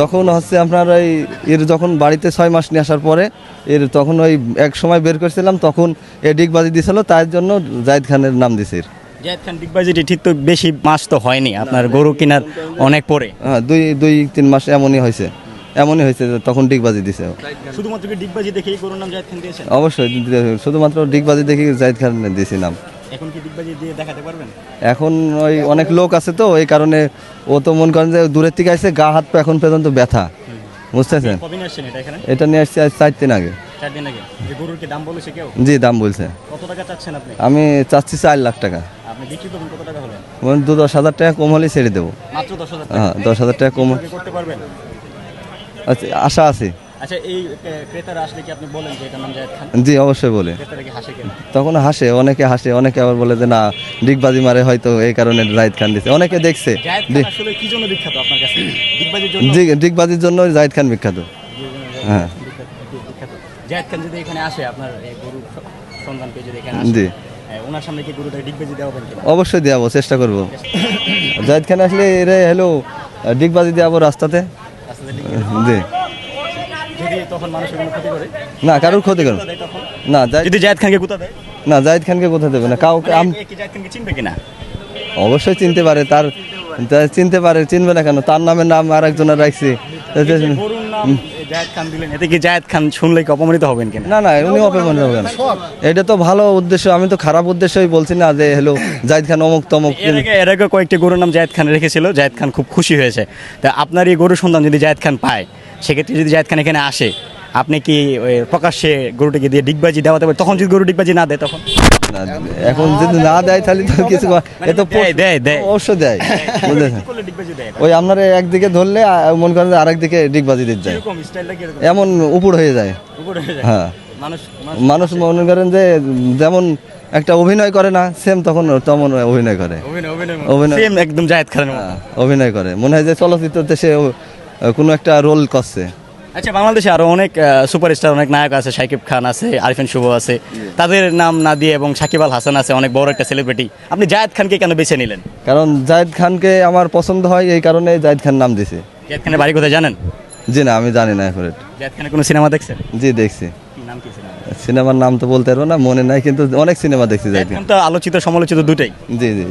তখন হচ্ছে আপনার ওই এর যখন বাড়িতে ছয় মাস নিয়ে আসার পরে এর তখন ওই এক সময় বের করেছিলাম তখন এ ডিগবাজি দিয়েছিল তার জন্য জাহিদ খানের নাম দিছে এর। খান ডিগবাজিটি ঠিক তো বেশি মাস তো হয়নি আপনার গরু কেনার অনেক পরে। হ্যাঁ দুই দুই তিন মাস এমনই হয়েছে এমনই হয়েছে যে তখন ডিগবাজি দিছে। শুধুমাত্র ডিগবাজি দেখেই গরুর নাম জায়েদ খান দিয়েছেন? অবশ্যই শুধুমাত্র ডিগবাজি দেখি জাহিদ খান দিয়েছি নাম। এখন কি ডিগবাজি দিয়ে দেখাতে পারবেন? এখন ওই অনেক লোক আছে তো এই কারণে ও তো মন করেন যে দূরের থেকে আসছে গা হাত পা এখন পর্যন্ত ব্যথা। বুঝতেছেন? কবে আসছেন এটা এখানে? এটা নিয়ে আসছে আজ চার দিন আগে। চার দিন আগে। যে গরুর কি দাম বলেছে কেউ? জি দাম বলছে। কত টাকা চাচ্ছেন আপনি? আমি চাচ্ছি চার লাখ টাকা। আপনি বিক্রি করবেন কত টাকা হলে? মানে দু দশ হাজার টাকা কম হলে ছেড়ে দেবো। মাত্র দশ হাজার হ্যাঁ দশ হাজার টাকা কম করতে পারবেন? আচ্ছা, আশা আছে। আচ্ছা এই ক্রেতারা আসলে কি আপনি বলেন যে এটার নাম জায়েদ খান? জি অবশ্যই বলে। ক্রেতারা কি হাসে কেন? তখন হাসে অনেকে হাসে অনেকে আবার বলে যে না ডিগবাজি মারে হয়তো এই কারণে জাহিদ খান দিছে। অনেকে দেখছে। জায়েদ খান আসলে কি জন্য বিখ্যাত আপনার কাছে? ডিগবাজির জন্য? জি ডিগবাজির জন্য জাহিদ খান বিখ্যাত। হ্যাঁ। বিখ্যাত জায়েদ খান যদি এখানে আসে আপনার গরু সন্ধান পেয়ে যদি এখানে আসে জি। ওনার সামনে কি গরুটা ডিগবাজি দেওয়া অবশ্যই দেওয়াবো চেষ্টা করব। জাহিদ খান আসলে এরে হ্যালো ডিগবাজি দেওয়াবো রাস্তাতে। জি। তখন মানুষের কোনো ক্ষতি করে? না কারোর ক্ষতি তখন না জাহিদ যদি জায়েদ খানকে দেয়? না জাহিদ খানকে কোথায় দেবে না। কাউকে আম- কি জায়েদ খানকে চিনবে কিনা? অবশ্যই চিনতে পারে তার চিনতে পারে চিনবে না কেন? তার নামের নাম আর একজনের রাখছে। এই যে গরুর নাম জায়েদ খান দিলেন এতে কি জায়েদ খান শুনলেই কি অপমানিত হবেন কিনা? না না উনি অপমান হবেন এটা তো ভালো উদ্দেশ্য আমি তো খারাপ উদ্দেশ্যই বলছি না যে হ্যালো জাহিদ খান অমুক তমুক এর আগে কয়েকটি গরুর নাম জায়েদ খান রেখেছিল জায়েদ খান খুব খুশি হয়েছে। তা আপনার এই গরুর সন্ধান যদি জায়েদ খান পায় সেক্ষেত্রে যদি জায়েদ খান এখানে আসে আপনি কি প্রকাশ্যে গরুটিকে দিয়ে ডিগবাজি দেওয়াতে পারেন? তখন যদি গরু ডিগবাজি না দেয় তখন? এখন যদি না দেয় তাহলে তো কিছু করার- এ তো দেয়, দেয়। অবশ্যই দেয়। ওই আপনার একদিকে ধরলে মন করেন যে আরেক দিকে ডিগবাজি দিতে যায়। এমন উপর হয়ে যায়। হয়ে মানুষ মনে করেন যে যেমন একটা অভিনয় করে না সেম তখন তেমন অভিনয় করে। অভিনয় একদম জায়েদ মতো। হ্যাঁ, অভিনয় করে। মনে হয় যে চলচ্চিত্রতে সে কোনো একটা রোল করছে। আচ্ছা বাংলাদেশে আরও অনেক সুপারস্টার অনেক নায়ক আছে শাকিব খান আছে আরিফিন শুভ আছে। তাদের নাম না দিয়ে এবং সাকিব আল হাসান আছে অনেক বড় একটা সেলিব্রিটি আপনি জায়েদ খানকে কেন বেছে নিলেন? কারণ জাহিদ খানকে আমার পছন্দ হয় এই কারণে জাহিদ খান নাম দিছে। জায়েদ খানের বাড়ি কোথায় জানেন? জি না আমি জানি না এখন। জায়েদ খানের কোনো সিনেমা দেখছেন? জি দেখছি। সিনেমার নাম তো বলতে পারব না মনে নাই কিন্তু অনেক সিনেমা দেখছি জাহিদ খান। তো আলোচিত সমালোচিত দুটাই। জি জি,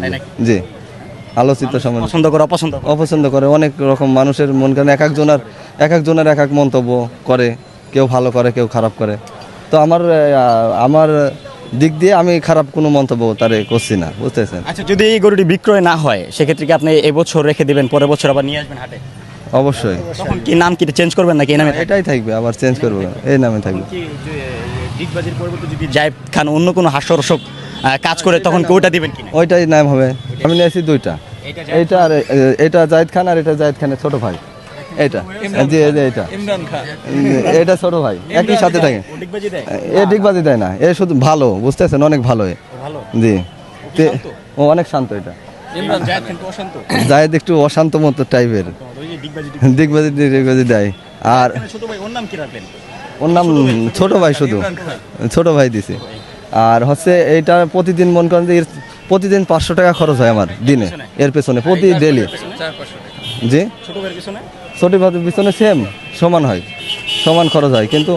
জি। আলোচিত সমাজ পছন্দ করে অপছন্দ অপছন্দ করে অনেক রকম মানুষের মন কেন এক একজনের এক একজনের এক এক মন্তব্য করে কেউ ভালো করে কেউ খারাপ করে। তো আমার আমার দিক দিয়ে আমি খারাপ কোনো মন্তব্য তারে করছি না বুঝতেছেন? আচ্ছা যদি এই গরুটি বিক্রয় না হয় সেক্ষেত্রে কি আপনি এবছর রেখে দিবেন পরের বছর আবার নিয়ে আসবেন হাটে? অবশ্যই। তখন কি নাম কি চেঞ্জ করবেন নাকি এই নামে এটাই থাকবে আবার চেঞ্জ করব এই নামে থাকবে। ডিগবাজির পরিবর্তে যদি জায়েদ খান অন্য কোনো হাস্যরসক কাজ করে তখন ওটা দিবেন কিনা? ওইটাই নাম হবে। আমি নিয়েছি দুইটা। এইটা আর এটা জাহিদ খান আর এটা জাহিদ খানের ছোট ভাই। এটা জি এই যে এটা ইমরান খান। উম, এটা ছোট ভাই। একই সাথে থাকে। ডিগবাজি এ ডিগবাজি দেয় না। এ শুধু ভালো বুঝতেছেন? অনেক ভালো এ। জি। ও অনেক শান্ত এটা। জায়েদ একটু অশান্ত মতো টাইপের। ডিগবাজি দিগবাজি দিগবাজি দেয়। আর ডিগবাজি ছোট ভাই ওর নাম কি ওর নাম ছোট ভাই। শুধু। ছোট ভাই দিছে। আর হচ্ছে এইটা প্রতিদিন মনে করেন যে এর প্রতিদিন পাঁচশো টাকা খরচ হয় আমার দিনে এর পেছনে প্রতি ডেলি। জি? ছোট ভাইয়ের পিছনে? সেম সমান হয় সমান খরচ হয়। কিন্তু